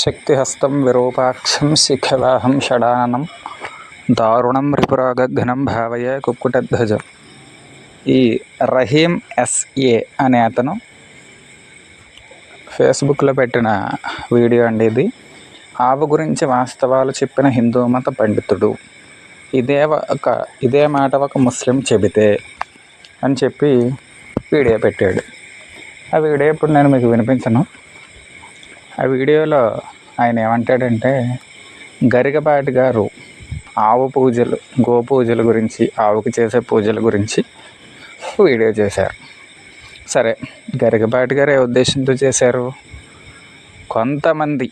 శక్తిహస్తం విరూపాక్షం శిఖవాహం షడానం దారుణం రిపురాగఘనం భావయ కుక్కుటధ్వజం. ఈ రహీం ఎస్ఏ అనే అతను ఫేస్బుక్లో పెట్టిన వీడియో అండి ఇది. ఆవు గురించి వాస్తవాలు చెప్పిన హిందూ మత పండితుడు. ఇదే ఒక ఇదే మాట ఒక ముస్లిం చెబితే అని చెప్పి వీడియో పెట్టాడు. ఆ వీడియో ఇప్పుడు నేను మీకు వినిపించను. ఆ వీడియోలో ఆయన ఏమంటాడంటే గరికపాటి గారు ఆవు పూజలు గో పూజల గురించి ఆవుకి చేసే పూజల గురించి వీడియో చేశారు. సరే గరికపాటి గారు ఏ ఉద్దేశంతో చేశారు? కొంతమంది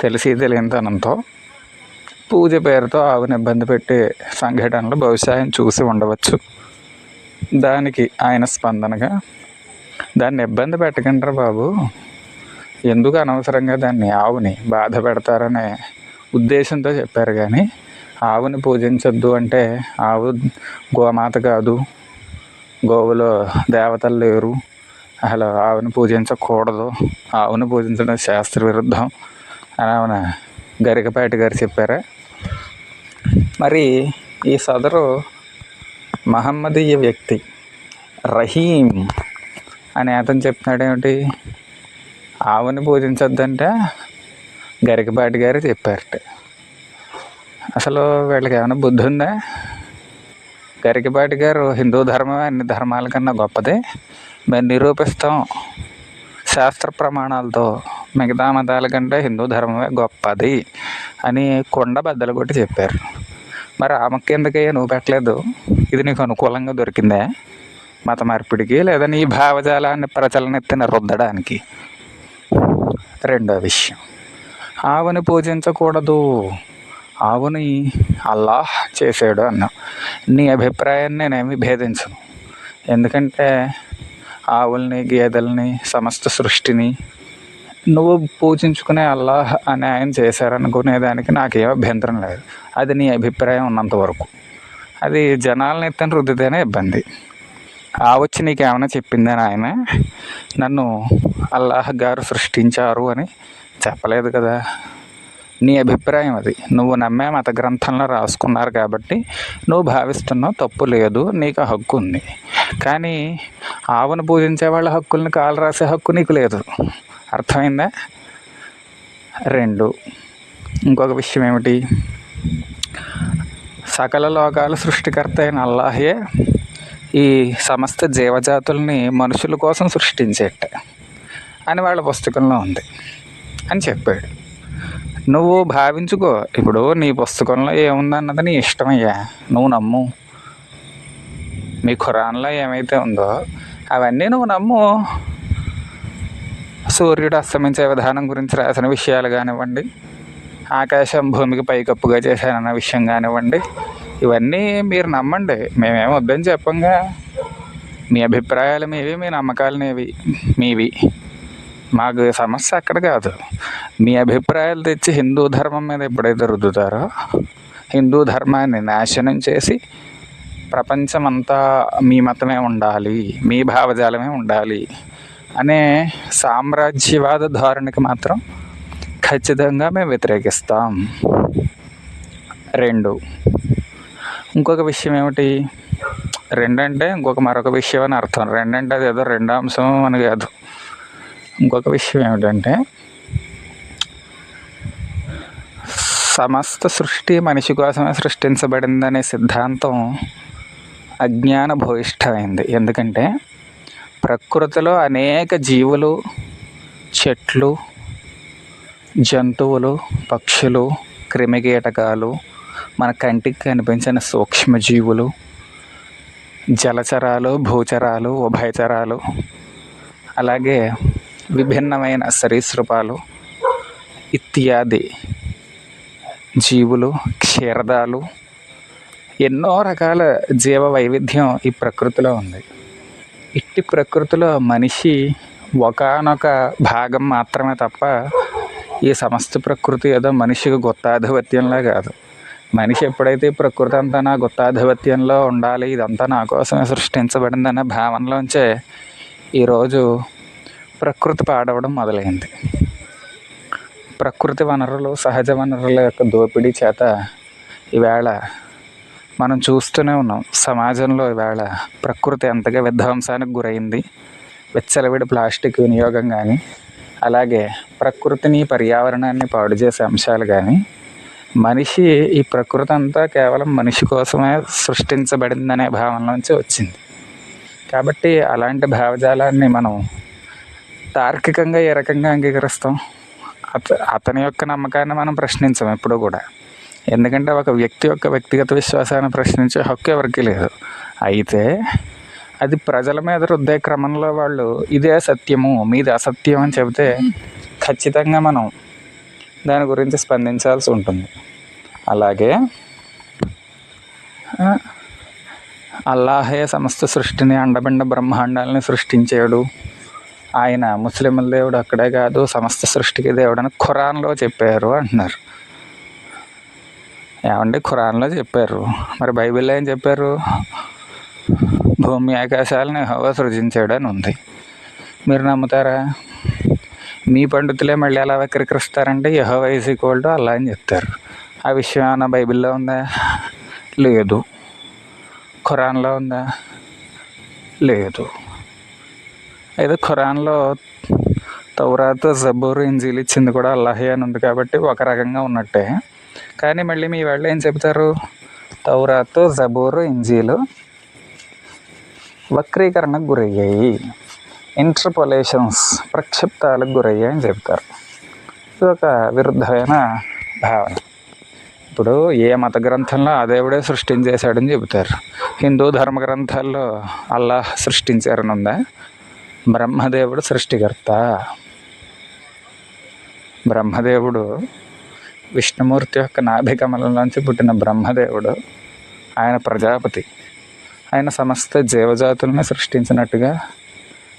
తెలిసి తెలియనితనంతో పూజ పేరుతో ఆవుని ఇబ్బంది పెట్టే సంఘటనలు బహుశా ఆయన చూసి ఉండవచ్చు. దానికి ఆయన స్పందనగా దాన్ని ఇబ్బంది పెట్టకండి బాబు. ఎందుకు అనవసరంగా దాన్ని ఆవుని బాధ పెడతారనే ఉద్దేశంతో చెప్పారు కానీ ఆవుని పూజించొద్దు అంటే ఆవు గోమాత కాదు గోవులో దేవతలు లేరు. అసలు ఆవుని పూజించకూడదు. ఆవుని పూజించడం శాస్త్ర విరుద్ధం అని ఆమె గరికపాటి గారు చెప్పారా. మరి ఈ సదరు మహమ్మదీయ వ్యక్తి రహీం అనే అతను చెప్తున్నాడు ఏమిటి? ఆవుని పూజించొద్దంటే గరికపాటి గారు చెప్పారట. అసలు వీళ్ళకి ఏమైనా బుద్ధి ఉందా? గరికపాటి గారు హిందూ ధర్మమే అన్ని ధర్మాల కన్నా గొప్పది. మేము నిరూపిస్తాం. శాస్త్ర ప్రమాణాలతో మిగతా మతాల కంటే హిందూ ధర్మమే గొప్పది అని కొండ బద్దలు కొట్టి చెప్పారు. మరి ఆమెకి ఎందుకయ్యా నువ్వు పెట్టలేదు? ఇది నీకు అనుకూలంగా దొరికిందే? మత మార్పిడికి లేదా నీ భావజాలాన్ని ప్రచలనెత్తిన రుద్దడానికి? రెండో విషయం. ఆవుని పూజించకూడదు. ఆవుని అల్లాహ్ చేసాడు అన్నాం. నీ అభిప్రాయాన్ని నేనేమి భేదించను. ఎందుకంటే ఆవుల్ని గేదెల్ని సమస్త సృష్టిని నువ్వు పూజించుకునే అల్లాహ్ అని ఆయన చేశారనుకునేదానికి నాకేం అభ్యంతరం లేదు. అది నీ అభిప్రాయం ఉన్నంత వరకు. అది జనాలని ఎత్తని రుద్దితేనే ఇబ్బంది. ఆ వచ్చి నీకేమైనా చెప్పిందని ఆయన నన్ను అల్లాహ్ గారు సృష్టించారు అని చెప్పలేదు కదా. నీ అభిప్రాయం అది. నువ్వు నమ్మే మత గ్రంథంలో రాసుకున్నారు కాబట్టి నువ్వు భావిస్తున్నావు తప్పు లేదు నీకు హక్కు ఉంది. కానీ ఆవును పూజించే వాళ్ళ హక్కుల్ని కాలు రాసే హక్కు నీకు లేదు. అర్థమైందా? రెండు. ఇంకొక విషయం ఏమిటి? సకల లోకాల సృష్టికర్త అయిన అల్లాహే ఈ సమస్త జీవజాతుల్ని మనుషుల కోసం సృష్టించేట అని వాళ్ళ పుస్తకంలో ఉంది అని చెప్పాడు. నువ్వు భావించుకో ఇప్పుడు నీ పుస్తకంలో ఏముందన్నది నీ ఇష్టమయ్యా నువ్వు నమ్ము. మీ ఖురాన్లో ఏమైతే ఉందో అవన్నీ నువ్వు నమ్ము. సూర్యుడు అస్తమించే విధానం గురించి రాసిన విషయాలు కానివ్వండి ఆకాశం భూమికి పైకప్పుగా చేశానన్న విషయం కానివ్వండి ఇవన్నీ మీరు నమ్మండి. మేమేం వద్దని చెప్పంగా. మీ అభిప్రాయాలు మీవి మీ నమ్మకాలనేవి మీవి. మాకు సమస్య అక్కడ కాదు. మీ అభిప్రాయాలు తెచ్చి హిందూ ధర్మం మీద ఎప్పుడైతే రుద్దుతారో హిందూ ధర్మాన్ని నాశనం చేసి ప్రపంచమంతా మీ మతమే ఉండాలి మీ భావజాలమే ఉండాలి అనే సామ్రాజ్యవాద ధోరణికి మాత్రం ఖచ్చితంగా మేము వ్యతిరేకిస్తాం. రెండు ఇంకొక విషయం ఏమిటి? రెండంటే ఇంకొక మరొక విషయం అని అర్థం. రెండంటే అది ఏదో రెండో అంశం అని కాదు. ఇంకొక విషయం ఏమిటంటే సమస్త సృష్టి మనిషి కోసమే సృష్టించబడిందనే సిద్ధాంతం అజ్ఞాన భూయిష్టమైంది ఎందుకంటే ప్రకృతిలో అనేక జీవులు చెట్లు జంతువులు పక్షులు క్రిమికీటకాలు మన కంటికి కనిపించిన సూక్ష్మజీవులు జలచరాలు భూచరాలు ఉభయచరాలు అలాగే విభిన్నమైన సరీసృపాలు ఇత్యాది జీవులు క్షీరదాలు ఎన్నో రకాల జీవ వైవిధ్యం ఈ ప్రకృతిలో ఉంది. ఇట్టి ప్రకృతిలో మనిషి ఒకనొక భాగం మాత్రమే తప్ప ఈ సమస్త ప్రకృతి ఏదో మనిషికి గుత్తాధిపత్యంలా కాదు. మనిషి ఎప్పుడైతే ప్రకృతి అంతా నా గుత్తాధిపత్యంలో ఉండాలి ఇదంతా నా కోసమే సృష్టించబడిందనే భావనలోంచే ఈరోజు ప్రకృతి పాడవడం మొదలైంది. ప్రకృతి వనరులు సహజ వనరుల యొక్క దోపిడీ చేత ఈవేళ మనం చూస్తూనే ఉన్నాం. సమాజంలో ఈవేళ ప్రకృతి ఎంతగా విధ్వంసానికి గురైంది. విచ్చలవిడి ప్లాస్టిక్ వినియోగం కానీ అలాగే ప్రకృతిని పర్యావరణాన్ని పాడు చేసే అంశాలు కానీ మనిషి ఈ ప్రకృతి అంతా కేవలం మనిషి కోసమే సృష్టించబడిందనే భావనలోంచి వచ్చింది. కాబట్టి అలాంటి భావజాలాన్ని మనం తార్కికంగా ఏ రకంగా అంగీకరిస్తాం? అత అతని యొక్క నమ్మకాన్ని మనం ప్రశ్నించం ఎప్పుడూ కూడా. ఎందుకంటే ఒక వ్యక్తి యొక్క వ్యక్తిగత విశ్వాసాన్ని ప్రశ్నించే హక్కు ఎవరికీ లేదు. అయితే అది ప్రజల మీద రుద్దే క్రమంలో వాళ్ళు ఇదే సత్యము మీది అసత్యం అని చెబితే ఖచ్చితంగా మనం దాని గురించి స్పందించాల్సి ఉంటుంది. అలాగే. అల్లాహే సమస్త సృష్టిని అండబిండ బ్రహ్మాండాలని సృష్టించాడు. ఆయన ముస్లింల దేవుడు అక్కడే కాదు సమస్త సృష్టికి దేవుడు అని ఖురాన్లో చెప్పారు అంటున్నారు. ఏమండి ఖురాన్లో చెప్పారు? మరి బైబిల్లో ఏం చెప్పారు? భూమి ఆకాశాలని హోవా సృజించాడు అని ఉంది. మీరు నమ్ముతారా? మీ పండితులే మళ్ళీ ఎలా వక్రీకరిస్తారంటే యహోవా ఈజ్ ఈక్వల్ టు అల్లా అని చెప్తారు. ఆ విషయం ఏమైనా బైబిల్లో ఉందా? లేదు. ఖురాన్లో ఉందా? లేదు. అయితే ఖురాన్లో తౌరాత్ జబూర్ ఇంజీల్ ఇచ్చింది కూడా అల్లాహే అని ఉంది కాబట్టి ఒక రకంగా ఉన్నట్టే. కానీ మళ్ళీ మీ వాళ్ళు ఏం చెప్తారు తౌరాత్ జబూర్ ఇంజీలు వక్రీకరణకు గురయ్యాయి. ఇంటర్పొలేషన్స్ ప్రక్షిప్తాలకు గురయ్యాయి అని చెప్తారు ఇది ఒక విరుద్ధమైన భావన. ఇప్పుడు ఏ మత గ్రంథంలో ఆ దేవుడే సృష్టించేశాడని చెబుతారు. హిందూ ధర్మ గ్రంథాల్లో అల్లాహ్ సృష్టించారని ఉందా? బ్రహ్మదేవుడు సృష్టికర్త. బ్రహ్మదేవుడు విష్ణుమూర్తి యొక్క నాభికమలంలోంచి పుట్టిన బ్రహ్మదేవుడు ఆయన ప్రజాపతి. ఆయన సమస్త జీవజాతులను సృష్టించినట్టుగా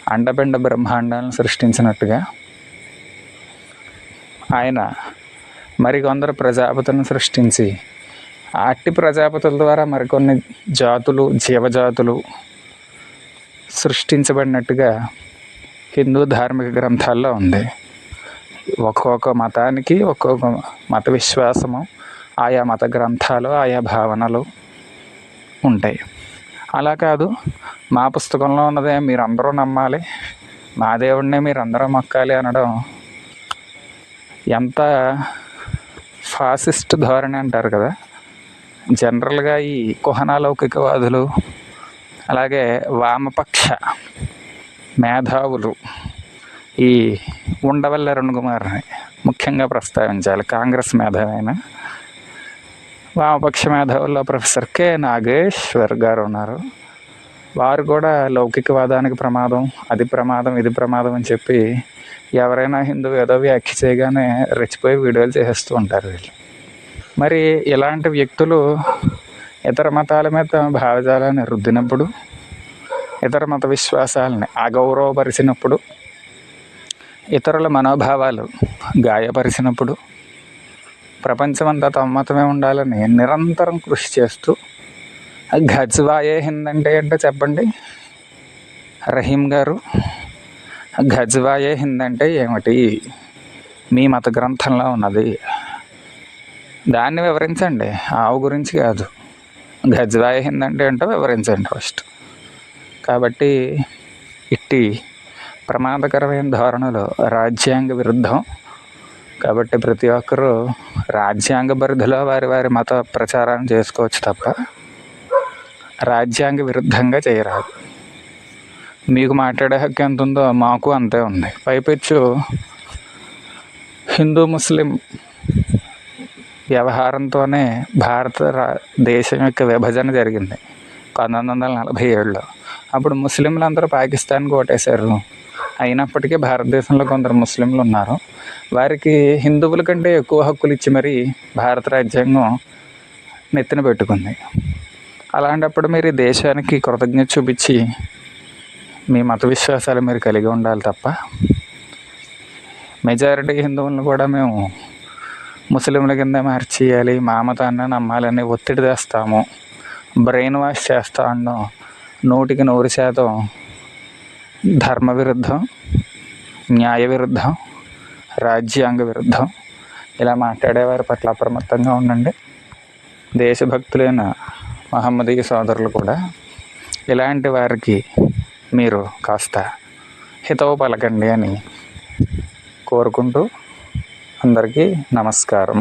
అండబెండ బ్రహ్మాండాలను సృష్టించినట్టుగా ఆయన మరికొందరు ప్రజాపతులను సృష్టించి అట్టి ప్రజాపతుల ద్వారా మరికొన్ని జాతులు జీవజాతులు సృష్టించబడినట్టుగా హిందూ ధార్మిక గ్రంథాల్లో ఉంది. ఒక్కొక్క మతానికి ఒక్కొక్క మత విశ్వాసము ఆయా మత గ్రంథాలు ఆయా భావనలు ఉంటాయి. అలా కాదు మా పుస్తకంలో ఉన్నదే మీరందరూ నమ్మాలి మా దేవుడినే మీరందరూ మొక్కాలి అనడం ఎంత ఫాసిస్ట్ ధోరణి అంటారు కదా. జనరల్గా ఈ కుహనాలౌకికవాదులు అలాగే వామపక్ష మేధావులు ఈ ఉండవల్ల రుణకుమార్ని ముఖ్యంగా ప్రస్తావించాలి. కాంగ్రెస్ మేధావైన. వామపక్ష మేధావుల్లో ప్రొఫెసర్ కె. నాగేశ్వర్ గారు ఉన్నారు. వారు కూడా లౌకికవాదానికి ప్రమాదం అది ప్రమాదం ఇది ప్రమాదం అని చెప్పి ఎవరైనా హిందువు ఏదో వ్యాఖ్య చేయగానే రెచ్చిపోయి వీడియోలు చేసేస్తూ ఉంటారు వీళ్ళు. మరి ఇలాంటి వ్యక్తులు ఇతర మతాల మీద తమ భావజాలాన్ని రుద్దినప్పుడు ఇతర మత విశ్వాసాలని అగౌరవపరిచినప్పుడు ఇతరుల మనోభావాలు గాయపరిచినప్పుడు ప్రపంచమంతా తమ మతమే ఉండాలని నిరంతరం కృషి చేస్తూ గజ్వాయే హింద్ అంటే ఏంటో చెప్పండి? రహీం గారు గజ్వాయే హింద్ అంటే ఏమిటి? మీ మత గ్రంథంలో ఉన్నది. దాన్ని వివరించండి. ఆవు గురించి కాదు. గజ్వాయే హింద్ అంటే ఏంటో వివరించండి ఫస్ట్. కాబట్టి ఇట్టి ప్రమాదకరమైన ధోరణులు రాజ్యాంగ విరుద్ధం. కాబట్టి ప్రతి ఒక్కరూ రాజ్యాంగ పరిధిలో వారి వారి మత ప్రచారాన్ని చేసుకోవచ్చు తప్ప రాజ్యాంగ విరుద్ధంగా చేయరాదు. మీకు మాట్లాడే హక్కు ఎంత ఉందో మాకు అంతే ఉంది. పైపెచ్చు హిందూ ముస్లిం వ్యవహారంతోనే భారత రా- దేశం యొక్క విభజన జరిగింది పంతొమ్మిది వందల నలభై ఏడులో. అప్పుడు ముస్లింలు అందరూ పాకిస్తాన్కి ఓటేశారు. అయినప్పటికీ భారతదేశంలో కొందరు ముస్లింలు ఉన్నారు వారికి హిందువుల కంటే ఎక్కువ హక్కులు ఇచ్చి మరీ భారత రాజ్యాంగం నెత్తిన పెట్టుకుంది. అలాంటప్పుడు మీరు ఈ దేశానికి కృతజ్ఞత చూపించి మీ మత విశ్వాసాలు మీరు కలిగి ఉండాలి తప్ప మెజారిటీ హిందువులను కూడా మేము ముస్లింల కింద మార్చేయాలి మా మతాన్ని నమ్మాలని ఒత్తిడి తెస్తాము బ్రెయిన్ వాష్ చేస్తా ఉన్నాం నూటికి నూరు శాతం ధర్మ విరుద్ధం న్యాయ విరుద్ధం రాజ్యాంగ విరుద్ధం. ఇలా మాట్లాడేవారి పట్ల అప్రమత్తంగా ఉండండి. దేశభక్తులైన మహమ్మదీయ సోదరులు కూడా ఇలాంటి వారికి మీరు కాస్త హితవు పలకండి అని కోరుకుంటూ అందరికీ నమస్కారం.